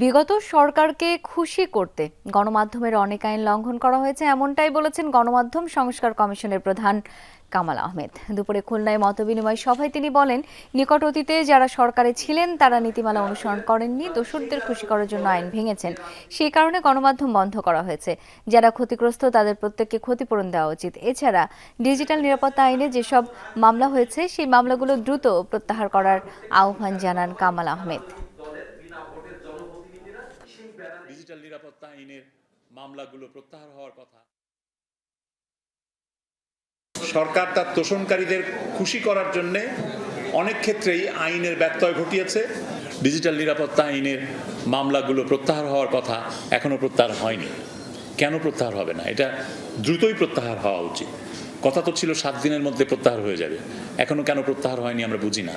বিগত সরকারকে খুশি করতে গণমাধ্যমের অনেক আইন লঙ্ঘন করা হয়েছে, এমনটাই বলেছেন গণমাধ্যম সংস্কার কমিশনের প্রধান কামাল আহমেদ। দুপুরে খুলনায় মতবিনিময় সভায় তিনি বলেন, নিকট অতীতে যারা সরকারে ছিলেন, তারা নীতিমালা অনুসরণ করেননি, দোষরদের খুশি করার জন্য আইন ভেঙেছেন। সেই কারণে গণমাধ্যম বন্ধ করা হয়েছে। যারা ক্ষতিগ্রস্ত, তাদের প্রত্যেককে ক্ষতিপূরণ দেওয়া উচিত। এছাড়া ডিজিটাল নিরাপত্তা আইনে যেসব মামলা হয়েছে, সেই মামলাগুলো দ্রুত প্রত্যাহার করার আহ্বান জানান কামাল আহমেদ। ডিজিটাল নিরাপত্তা আইনের মামলাগুলো প্রত্যাহার হওয়ার কথা সরকার তার তোষণকারীদের খুশি করার জন্যে অনেক ক্ষেত্রেই আইনের ব্যত্যয় ঘটিয়েছে ডিজিটাল নিরাপত্তা আইনের মামলাগুলো প্রত্যাহার হওয়ার কথা এখনও প্রত্যাহার হয়নি কেন প্রত্যাহার হবে না এটা দ্রুতই প্রত্যাহার হওয়া উচিত কথা তো ছিল সাত দিনের মধ্যে প্রত্যাহার হয়ে যাবে এখনও কেন প্রত্যাহার হয়নি আমরা বুঝি না